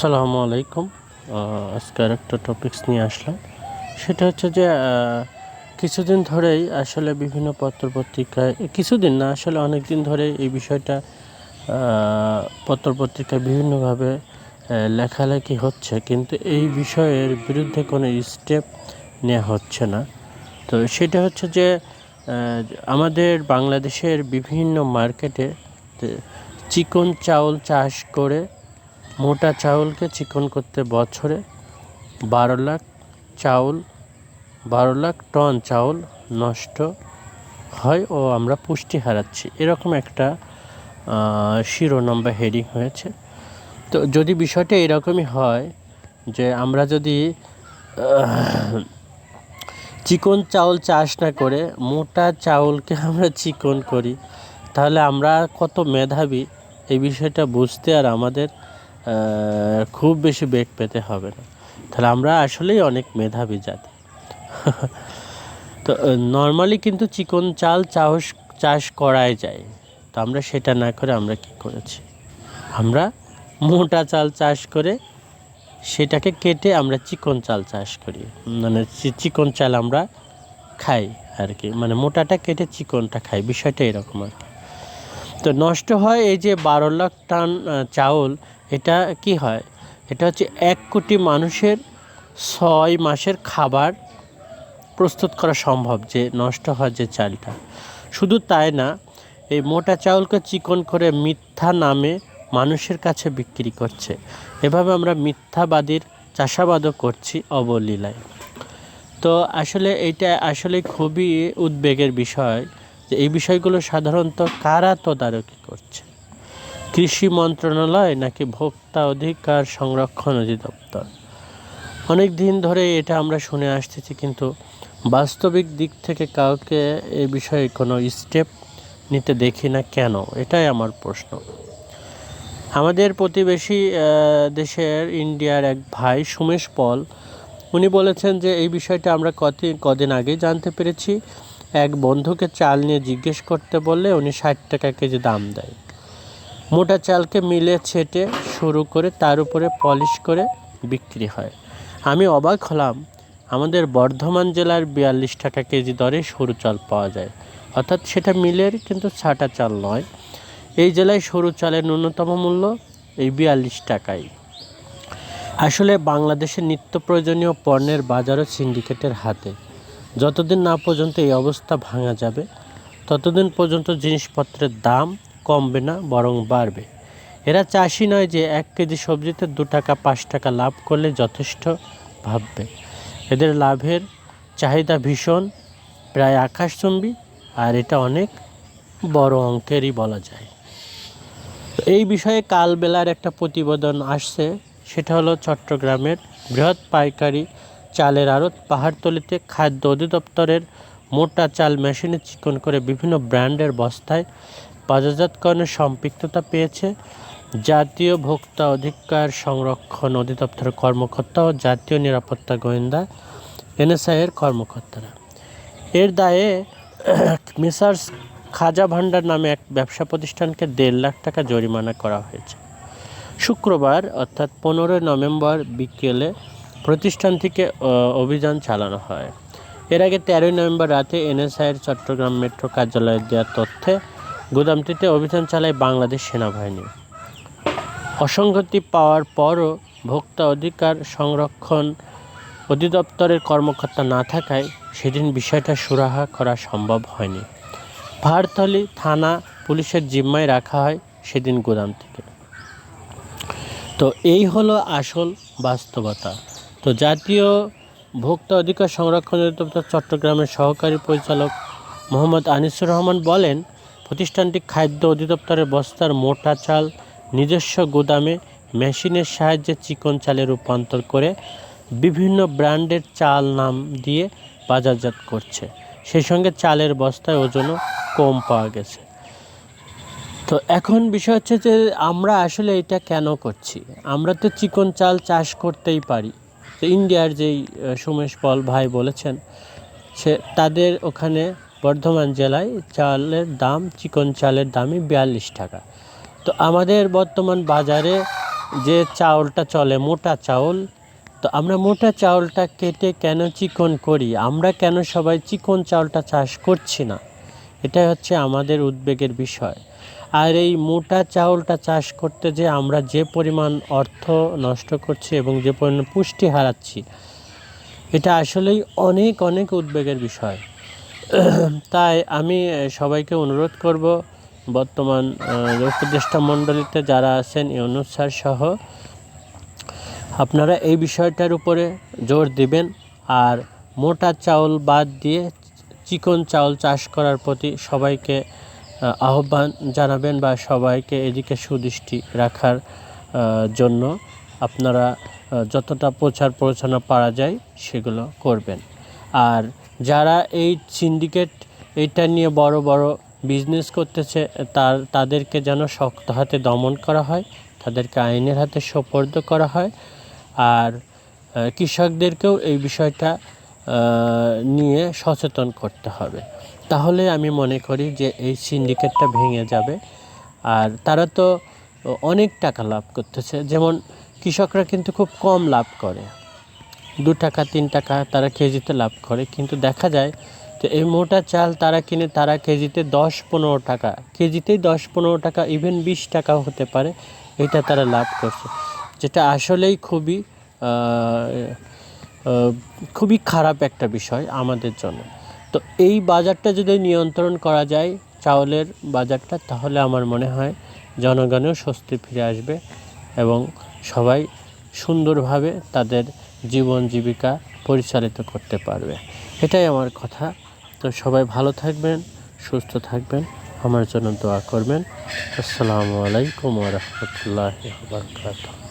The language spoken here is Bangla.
আসসালামু আলাইকুম। আহ, আজকে আর একটা টপিকস নিয়ে আসলাম। সেটা হচ্ছে যে কিছুদিন ধরেই আসলে বিভিন্ন পত্র পত্রিকায় কিছুদিন না আসলে অনেক দিন ধরে এই বিষয়টা আহ, পত্র পত্রিকায় বিভিন্নভাবে লেখালেখি হচ্ছে। কিন্তু এই বিষয়ের বিরুদ্ধে কোনো স্টেপ নেওয়া হচ্ছে না। তো সেটা হচ্ছে যে আমাদের বাংলাদেশের বিভিন্ন মার্কেটে চিকন চাউল চাষ করে মোটা চাউলকে চিকন করতে বছরে বারো লাখ চাউল, বারো লাখ টন চাউল নষ্ট হয় ও আমরা পুষ্টি হারাচ্ছি। এরকম একটা শিরোনাম বা হেডিং হয়েছে। তো যদি বিষয়টা এরকমই হয় যে আমরা যদি চিকন চাউল চাষ না করে মোটা চাউলকে আমরা চিকন করি, তাহলে আমরা কত মেধাবী? এই বিষয়টা বুঝতে আর আমাদের খুব বেশি বেগ পেতে হবে না। তাহলে আমরা আসলেই অনেক মেধাবী জাতি। তো নর্মালি কিন্তু চিকন চাল চাষ চাষ করাই যায়। তো আমরা সেটা না করে আমরা কি করেছি? আমরা মোটা চাল চাষ করে সেটাকে কেটে আমরা চিকন চাল চাষ করি। মানে চিকন চাল আমরা খাই আর কি মানে মোটাটা কেটে চিকনটা খাই, বিষয়টা এরকম আর কি। তো নষ্ট হয় এই যে বারো লাখ টান চাউল এটা কি হয়? এটা হচ্ছে এক কোটি মানুষের ছয় মাসের খাবার প্রস্তুত করা সম্ভব যে নষ্ট হয় যে চালটা। শুধু তাই না, এই মোটা চাউলকে চিকন করে মিথ্যা নামে মানুষের কাছে বিক্রি করছে। এভাবে আমরা মিথ্যাবাদীর চাষাবাদও করছি অবলীলায়। তো আসলে এটা আসলে খুবই উদ্বেগের বিষয় যে এই বিষয়গুলো সাধারণত কারা তদারকি করছে? কৃষি মন্ত্রণালয় নাকি ভোক্তা অধিকার সংরক্ষণ অধিদপ্তর? অনেক দিন ধরে এটা আমরা শুনে আসতেছি, কিন্তু বাস্তবিক দিক থেকে কাউকে এ বিষয়ে কোনো স্টেপ নিতে দেখি না কেন? এটাই আমার প্রশ্ন। আমাদের প্রতিবেশী দেশের ইন্ডিয়ার এক ভাই সুমেশ পল, উনি বলেছেন যে এই বিষয়টা আমরা কত, কদিন আগেই জানতে পেরেছি। এক বন্ধুকে চাল নিয়ে জিজ্ঞেস করতে বললে উনি ষাট টাকা কেজি দাম দেয়। মোটা চালকে মিলে ছেটে শুরু করে তার উপরে পলিশ করে বিক্রি হয়। আমি অবাক হলাম, আমাদের বর্ধমান জেলার বিয়াল্লিশ টাকা কেজি দরে সরু চাল পাওয়া যায়। অর্থাৎ সেটা মিলের কিন্তু ছাটা চাল নয়। এই জেলায় সরু চালের ন্যূনতম মূল্য এই বিয়াল্লিশ টাকাই। আসলে বাংলাদেশের নিত্য প্রয়োজনীয় পণ্যের বাজারও সিন্ডিকেটের হাতে। যতদিন না পর্যন্ত এই অবস্থা ভাঙা যাবে, ততদিন পর্যন্ত জিনিসপত্রের দাম কমবে না, বরং বাড়বে। এরা চাষি নয় যে এক কেজি সবজিতে দু টাকা, পাঁচ টাকা লাভ করলে যথেষ্ট ভাববে। এদের লাভের চাহিদা ভীষণ, প্রায় আকাশচুম্বী, আর এটা অনেক বড় অঙ্কেরই বলা যায়। এই বিষয়ে কালবেলার একটা প্রতিবেদন আসছে, সেটা হলো চট্টগ্রামের বৃহৎ পাইকারি চালের আড়ত পাহাড়তলিতে খাদ্য অধিদপ্তরের মোটা চাল মেশিনে চিকন করে বিভিন্ন ব্র্যান্ডের বস্তায় বাজারজাতকরণের সম্পৃক্ততা পেয়েছে জাতীয় ভোক্তা অধিকার সংরক্ষণ অধিদপ্তরের কর্মকর্তা ও জাতীয় নিরাপত্তা গোয়েন্দা এনএসআইয়ের কর্মকর্তারা। এর দায়ে মিসার্স খাজা ভান্ডার নামে এক ব্যবসা প্রতিষ্ঠানকে দেড় লাখ টাকা জরিমানা করা হয়েছে। শুক্রবার অর্থাৎ পনেরোই নভেম্বর বিকেলে প্রতিষ্ঠান থেকে অভিযান চালানো হয়। এর আগে তেরোই নভেম্বর রাতে এনএসআইয়ের চট্টগ্রাম মেট্রো কার্যালয়ে দেওয়া তথ্যে গুদামটিতে অভিযান চালায় বাংলাদেশ সেনাবাহিনী। অসংগতি পাওয়ার পরও ভোক্তা অধিকার সংরক্ষণ অধিদপ্তরের কর্মকর্তা না থাকায় সেদিন বিষয়টা সুরাহা করা সম্ভব হয়নি। ভারতলি থানা পুলিশের জিম্মায় রাখা হয় সেদিন গোদাম থেকে। তো এই হলো আসল বাস্তবতা। তো জাতীয় ভোক্তা অধিকার সংরক্ষণ অধিদপ্তর চট্টগ্রামের সহকারী পরিচালক মোহাম্মদ আনিসুর রহমান বলেন প্রতিষ্ঠানটি খাদ্য অধিদপ্তরের বস্তার মোটা চাল, নিজস্ব গুদামে, মেশিনের সাহায্যে চিকন চালে রূপান্তর করে বিভিন্ন ব্র্যান্ডের চাল নাম দিয়ে বাজারজাত করছে। সেই সঙ্গে চালের বস্তায় ওজনও কম পাওয়া গেছে। তো এখন বিষয় হচ্ছে যে আমরা আসলে এটা কেন করছি? আমরা তো চিকন চাল চাষ করতেই পারি। ইন্ডিয়ার যেই সুমেশ পল ভাই বলেছেন, সে তাদের ওখানে বর্ধমান জেলায় চালের দাম, চিকন চালের দামই বিয়াল্লিশ টাকা। তো আমাদের বর্তমান বাজারে যে চাউলটা চলে, মোটা চাউল, তো আমরা মোটা চাউলটা কেটে কেন চিকন করি? আমরা কেন সবাই চিকন চাউলটা চাষ করছি না? এটাই হচ্ছে আমাদের উদ্বেগের বিষয়। আর এই মোটা চাউলটা চাষ করতে যে আমরা যে পরিমাণ অর্থ নষ্ট করছি এবং যে পরিমাণ পুষ্টি হারাচ্ছি, এটা আসলেই অনেক অনেক উদ্বেগের বিষয়। তাই আমি সবাইকে অনুরোধ করব, বর্তমান উপদেষ্টা মণ্ডলীতে যারা আছেন ইউনুস স্যার সহ, আপনারা এই বিষয়টার উপরে জোর দিবেন আর মোটা চাউল বাদ দিয়ে চিকন চাউল চাষ করার প্রতি সবাইকে আহ্বান জানাবেন বা সবাইকে এদিকে সুদৃষ্টি রাখার জন্য আপনারা যতটা প্রচার প্রচারণা পারা যায় সেগুলো করবেন। আর যারা এই সিন্ডিকেট এইটা নিয়ে বড় বড় বিজনেস করতেছে, তার, তাদেরকে যেন শক্ত হাতে দমন করা হয়, তাদেরকে আইনের হাতে সোপর্দ করা হয়। আর কৃষকদেরকেও এই বিষয়টা নিয়ে সচেতন করতে হবে। তাহলে আমি মনে করি যে এই সিন্ডিকেটটা ভেঙে যাবে। আর তারা তো অনেক টাকা লাভ করতেছে। যেমন কৃষকরা কিন্তু খুব কম লাভ করে। দু টাকা, তিন টাকা তারা কেজিতে লাভ করে। কিন্তু দেখা যায় তো এই মোটা চাল তারা কিনে তারা কেজিতে দশ, পনেরো টাকা, কেজিতেই দশ, পনেরো টাকা ইভেন বিশ টাকাও হতে পারে। এটা তারা লাভ করছে। যেটা আসলেই খুবই খুবই খারাপ একটা বিষয় আমাদের জন্য। তো এই বাজারটা যদি নিয়ন্ত্রণ করা যায় চাউলের বাজারটা, তাহলে আমার মনে হয় জনগণেও স্বস্তি ফিরে আসবে এবং সবাই সুন্দরভাবে তাদের জীবন জীবিকা পরিচালিত করতে পারবে। এটাই আমার কথা। তো সবাই ভালো থাকবেন, সুস্থ থাকবেন। আমার জন্য দোয়া করবেন। আসসালামু আলাইকুম রহমতুল্লাহ বারকাতুহ।